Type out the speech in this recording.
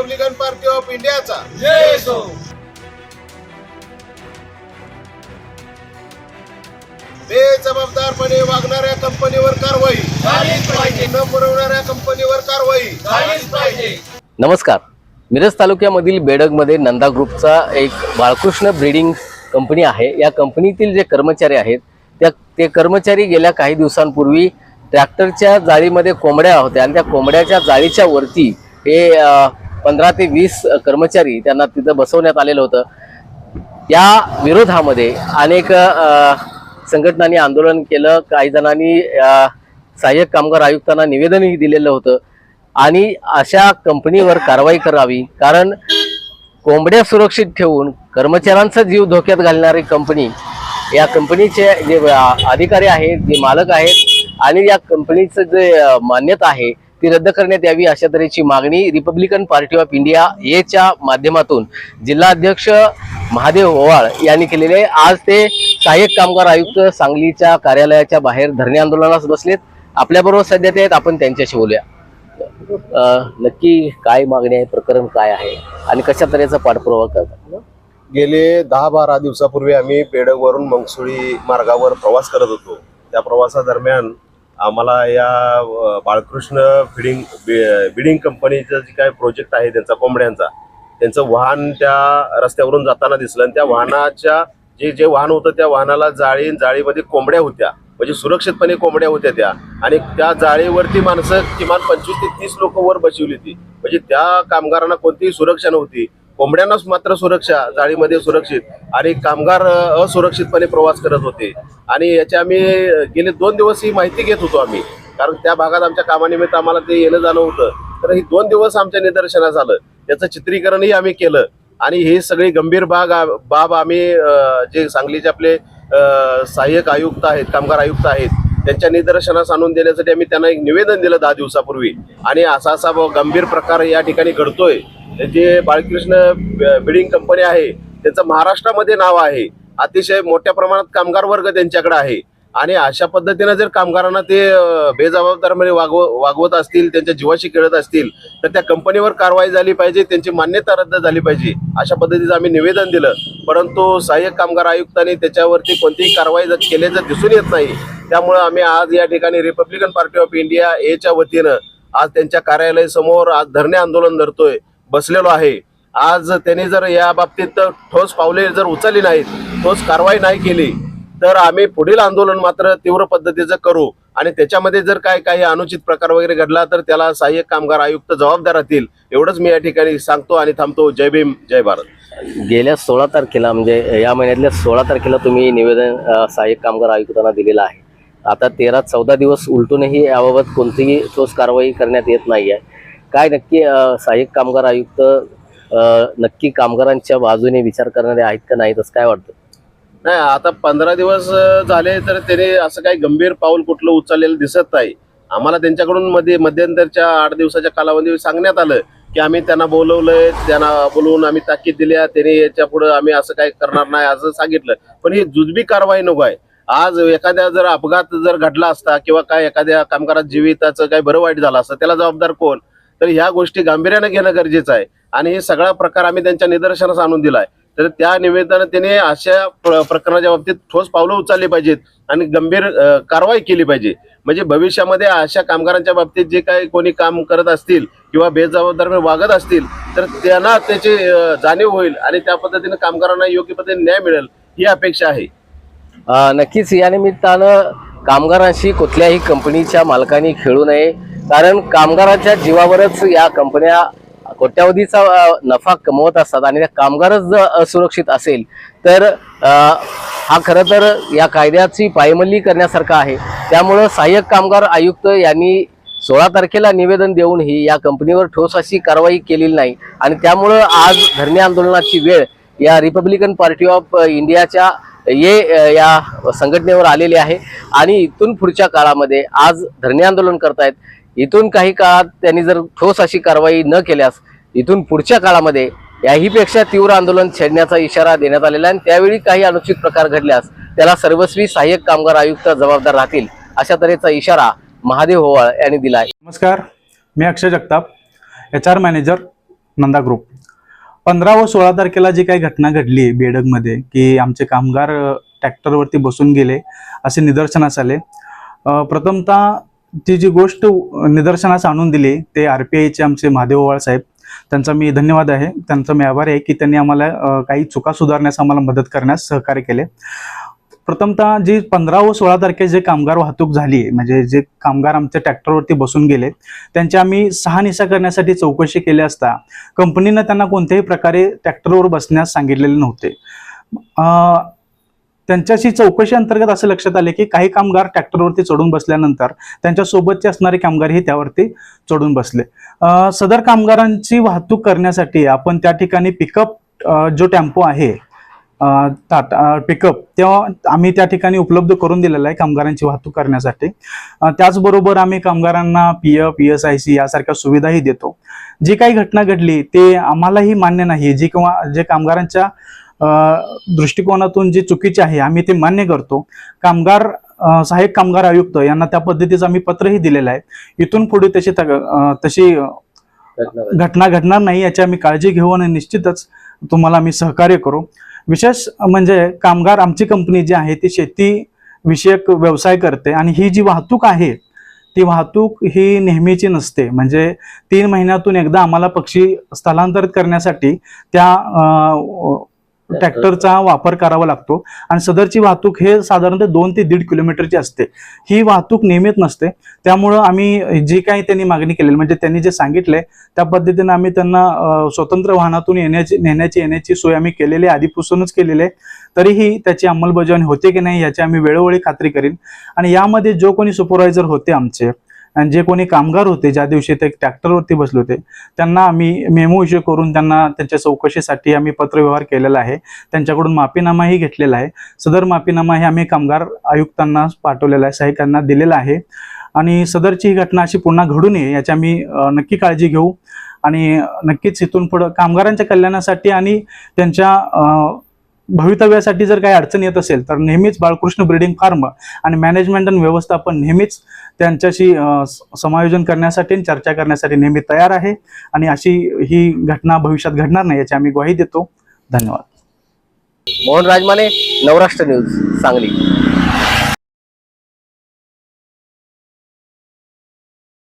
Republican party of इंडियाचा जय so बेजबाबदारपणे वागणाऱ्या कंपनीवर कारवाई. न पुरवणाऱ्या कंपनीवर कारवाई. झालीच पाहिजे. नमस्कार. मिरज तालुक्यामधील बेडगमध्ये नंदा ग्रुपचा एक बाळकृष्ण ब्रीडिंग कंपनी आहे. या कंपनीतील जे कर्मचारी आहेत त्या ते कर्मचारी गेल्या काही दिवसांपूर्वी ट्रॅक्टरच्या जाळीमध्ये कोंबड्या होत्या आणि त्या कोंबड्याच्या जाळीच्या वरती हे पंधरा ते वीस कर्मचारी त्यांना तिथं बसवण्यात आलेलं होतं. या विरोधामध्ये अनेक संघटनांनी आंदोलन केलं. काही जणांनी सहाय्यक कामगार आयुक्तांना निवेदनही दिलेलं होतं. आणि अशा कंपनीवर कारवाई करावी कारण कोंबड्या सुरक्षित ठेवून कर्मचाऱ्यांचा जीव धोक्यात घालणारी कंपनी या कंपनीचे जे अधिकारी आहेत जे मालक आहेत आणि या कंपनीचं जे मान्यता आहे ती रद्द करण्यात यावी अशा तऱ्हेची मागणी रिपब्लिकन पार्टी ऑफ इंडिया एच्या माध्यमातून जिल्हाध्यक्ष महादेव ओवाळ यांनी केलेले आहे. आज ते सहाय्यक कामगार आयुक्त सांगलीच्या कार्यालयाच्या बाहेर धरणे आंदोलनास बसलेत. आपल्याबरोबर सध्या ते आहेत. आपण त्यांच्याशी बोलूया. नक्की काय मागणी आहे? प्रकरण काय आहे? आणि कशा तऱ्हेचा पाठपुरावा करतात? गेले दहा बारा दिवसापूर्वी आम्ही पेडगवरून मंगसुळी मार्गावर प्रवास करत होतो. त्या प्रवासादरम्यान आम्हाला या बाळकृष्ण फिडिंग बि- बिडिंग कंपनीचं जे काय प्रोजेक्ट आहे त्यांचा कोंबड्यांचा त्यांचं वाहन त्या रस्त्यावरून जाताना दिसलं आणि त्या वाहनाच्या जे जे वाहन होतं त्या वाहनाला जाळी जाळीमध्ये कोंबड्या होत्या. म्हणजे सुरक्षितपणे कोंबड्या होत्या त्या. आणि त्या जाळीवरती माणसं किमान पंचवीस ते तीस लोक वर बसवली होती. म्हणजे त्या कामगारांना कोणतीही सुरक्षा नव्हती. कोंबड्यांनाच मात्र सुरक्षा जाळीमध्ये सुरक्षित आणि कामगार असुरक्षितपणे प्रवास करत होते. आणि याची आम्ही गेले दोन दिवस ही माहिती घेत होतो आम्ही. कारण त्या भागात आमच्या कामानिमित्त आम्हाला ते येणं जाणं होतं. तर ही दोन दिवस आमच्या निदर्शनात आलं. त्याचं चित्रीकरणही आम्ही केलं. आणि ही सगळी गंभीर बाग बाब आम्ही जे सांगलीचे आपले सहाय्यक आयुक्त आहेत कामगार आयुक्त आहेत त्यांच्या निदर्शनास आणून देण्यासाठी आम्ही त्यांना एक निवेदन दिलं दहा दिवसापूर्वी. आणि असा असा गंभीर प्रकार या ठिकाणी घडतोय. जे बाळकृष्ण बिल्डिंग बिडिंग कंपनी आहे त्यांचं महाराष्ट्रामध्ये नाव आहे. अतिशय मोठ्या प्रमाणात कामगार वर्ग त्यांच्याकडे आहे. आणि अशा पद्धतीनं जर कामगारांना ते बेजबाबदारपणे वागव वागवत असतील त्यांच्या जीवाशी खेळत असतील तर त्या कंपनीवर कारवाई झाली पाहिजे त्यांची मान्यता रद्द झाली पाहिजे अशा पद्धतीचं आम्ही निवेदन दिलं. परंतु सहाय्यक कामगार आयुक्तांनी त्याच्यावरती कोणतीही कारवाई जर केल्याचं दिसून येत नाही त्यामुळं आम्ही आज या ठिकाणी रिपब्लिकन पार्टी ऑफ इंडिया एच्या वतीनं आज त्यांच्या कार्यालयासमोर आज धरणे आंदोलन धरतोय. बसलेलो आहे. आज त्यांनी जर या बाबतीत ठोस पावले जर उचलली नाहीत ठोस कारवाई नाही केली तर आम्ही पुढील आंदोलन मात्र तीव्र पद्धतीचं करू. आणि त्याच्यामध्ये जर काय काही अनुचित प्रकार वगैरे घडला तर त्याला सहाय्यक कामगार आयुक्त जबाबदार राहतील एवढंच मी या ठिकाणी सांगतो आणि थांबतो. जय भीम जय भारत. गेल्या सोळा तारखेला म्हणजे या महिन्यातल्या सोळा तारखेला तुम्ही निवेदन सहाय्यक कामगार आयुक्तांना दिलेलं आहे. आता तेरा चौदा दिवस उलटूनही याबाबत कोणतीही ठोस कारवाई करण्यात येत नाही आहे काय नक्की सहाय्यक कामगार आयुक्त नक्की कामगारांच्या बाजूने विचार करणारे आहेत का नाही तसं काय वाटतं? नाही आता पंधरा दिवस झाले तर त्याने असं काही गंभीर पाऊल कुठलं उचललेलं दिसत नाही. आम्हाला त्यांच्याकडून मध्ये मध्यंतरच्या आठ दिवसाच्या कालावधी सांगण्यात आलं की आम्ही त्यांना बोलवलंय त्यांना बोलवून आम्ही ताकीद दिल्या त्याने याच्यापुढे आम्ही असं काही करणार नाही असं सांगितलं. पण ही जुजबी कारवाई नको आहे. आज एखाद्या जर अपघात जर घडला असता किंवा काय एखाद्या कामगारात जीविताचं काही बरं वाईट झालं असतं त्याला जबाबदार कोण? तर ह्या गोष्टी गांभीर्यानं घेणं गरजेचं आहे. आणि हे सगळा प्रकार आम्ही त्यांच्या निदर्शनास आणून दिलाय. तर त्या निवेदनाने त्याने अशा प्र- प्रकरणाच्या बाबतीत ठोस पावलं उचलली पाहिजेत आणि गंभीर कारवाई केली पाहिजे. म्हणजे भविष्यामध्ये अशा कामगारांच्या बाबतीत जे काही कोणी काम करत असतील किंवा बेजबाबदारपणे वागत असतील तर त्यांना त्याची जाणीव होईल आणि त्या पद्धतीने कामगारांना योग्य पद्धतीने न्याय मिळेल ही अपेक्षा आहे. नक्कीच. या निमित्तानं कामगारांशी कुठल्याही कंपनीच्या मालकांनी खेळू नये. कारण कामगारांच्या जीवावरच या कंपन्या कोट्यावधीचा नफा कमवत असतात आणि त्या कामगारच जर असुरक्षित असेल तर हा खरं तर या कायद्याची पायमल्ली करण्यासारखा आहे. त्यामुळं सहाय्यक कामगार आयुक्त यांनी सोळा तारखेला निवेदन देऊनही या कंपनीवर ठोस अशी कारवाई केलेली नाही. आणि त्यामुळं आज धरणे आंदोलनाची वेळ या रिपब्लिकन पार्टी ऑफ इंडियाच्या ये या संघटनेवर आलेली आहे. आणि इथून पुढच्या काळामध्ये आज धरणे आंदोलन करतायत. इथून काही काळात त्यांनी जर ठोस अशी कारवाई न केल्यास इथून पुढच्या काळामध्ये याहीपेक्षा तीव्र आंदोलन छेडण्याचा इशारा देण्यात आलेला आहे. आणि त्यावेळी काही अनुचित प्रकार घडल्यास त्याला सर्वस्वी सहाय्यक कामगार आयुक्त जबाबदार राहतील अशा तऱ्हेचा इशारा महादेव होवाळ यांनी दिला आहे. नमस्कार मी Akshay Jagtap H R manager Nanda group पंधरा व सोळा तारखेला जी काही घटना घडली बेडगमध्ये की आमचे कामगार ट्रॅक्टरवरती बसून गेले असे निदर्शनास आले. प्रथमतः ती जी गोष्ट निदर्शनास आणून दिली ते आर पी आयचे आमचे महादेव ओवाळ साहेब. त्यांचा मी धन्यवाद आहे. त्यांचा मी आभार आहे की त्यांनी आम्हाला काही चुका सुधारण्यास आम्हाला मदत करण्यास सहकार्य केले. प्रथमतः जी पंधरा व सोळा तारखे जे कामगार वाहतूक झाली म्हणजे जे कामगार आमच्या ट्रॅक्टरवरती बसून गेले त्यांची आम्ही सहा निसा करण्यासाठी चौकशी केली असता कंपनीनं त्यांना कोणत्याही प्रकारे ट्रॅक्टरवर बसण्यास सांगितलेले नव्हते. त्यांच्याशी चौकशी अंतर्गत असं लक्षात आले की काही कामगार ट्रॅक्टरवरती चढून बसल्यानंतर त्यांच्या सोबतचे असणारे कामगारही त्यावरती चढून बसले. सदर कामगारांची वाहतूक करण्यासाठी आपण त्या ठिकाणी पिकअप जो टेम्पो आहे टाटा पिकअप तेव्हा आम्ही त्या ठिकाणी उपलब्ध करून दिलेला आहे कामगारांची वाहतूक करण्यासाठी. त्याचबरोबर आम्ही कामगारांना P F P S I C यासारख्या सुविधाही देतो. जी काही घटना घडली ते आम्हालाही मान्य नाही. जी किंवा जे कामगारांच्या दृष्टिकोनातून जी चुकीची आहे आम्ही ते मान्य करतो. कामगार सहाय्यक कामगार आयुक्त यांना त्या पद्धतीचं आम्ही पत्रही दिलेलं आहे. इथून पुढे तशी तशी घटना घडणार नाही याची आम्ही काळजी घेऊ आणि निश्चितच तुम्हाला आम्ही सहकार्य करू. विशेष म्हणजे कामगार आमची कंपनी जी आहे ती शेती विषयक व्यवसाय करते आणि ही जी वाहतूक आहे ती वाहतूक ही नेहमीची नसते. म्हणजे तीन महिन्यातून एकदा आम्हाला पक्षी स्थलांतरित करण्यासाठी त्या ट्रॅक्टरचा वापर करावा लागतो. आणि सदरची वाहतूक हे साधारणतः दोन ते दीड किलोमीटरची असते. ही वाहतूक नियमित नसते. त्यामुळं आम्ही जी काही त्यांनी मागणी केलेली म्हणजे त्यांनी जे सांगितले त्या पद्धतीने आम्ही त्यांना स्वतंत्र वाहनातून येण्याची नेण्याची येण्याची सोय आम्ही केलेली आहे आधीपासूनच केलेली आहे. तरीही त्याची अंमलबजावणी होते की नाही याची आम्ही वेळोवेळी खात्री करीन. आणि यामध्ये जो कोणी सुपरवायझर होते आमचे आणि जे कोणी कामगार होते ज्या दिवशी ते ट्रॅक्टरवरती बसले होते त्यांना आम्ही मेमो इश्यू करून त्यांना त्यांच्या चौकशीसाठी आम्ही पत्रव्यवहार केलेला आहे. त्यांच्याकडून माफीनामाही घेतलेला आहे. सदर माफीनामा हे आम्ही कामगार आयुक्तांना पाठवलेला आहे सहाय्यकांना दिलेला आहे. आणि सदरची ही घटना अशी पुन्हा घडू नये याची आम्ही नक्की काळजी घेऊ. आणि नक्कीच इथून पुढं कामगारांच्या कल्याणासाठी आणि त्यांच्या भवितव्यासाठी जर काही अडचण येत असेल तर नेहमीच बाळकृष्ण ब्रिडिंग फार्म आणि मॅनेजमेंट आणि व्यवस्थापन नेहमीच त्यांच्याशी समायोजन करण्यासाठी चर्चा करण्यासाठी नेहमी तयार आहे. आणि अशी ही घटना भविष्यात घडणार नाही याची आम्ही ग्वाही देतो. धन्यवाद. मोहन राजमाने नवराष्ट्र न्यूज सांगली.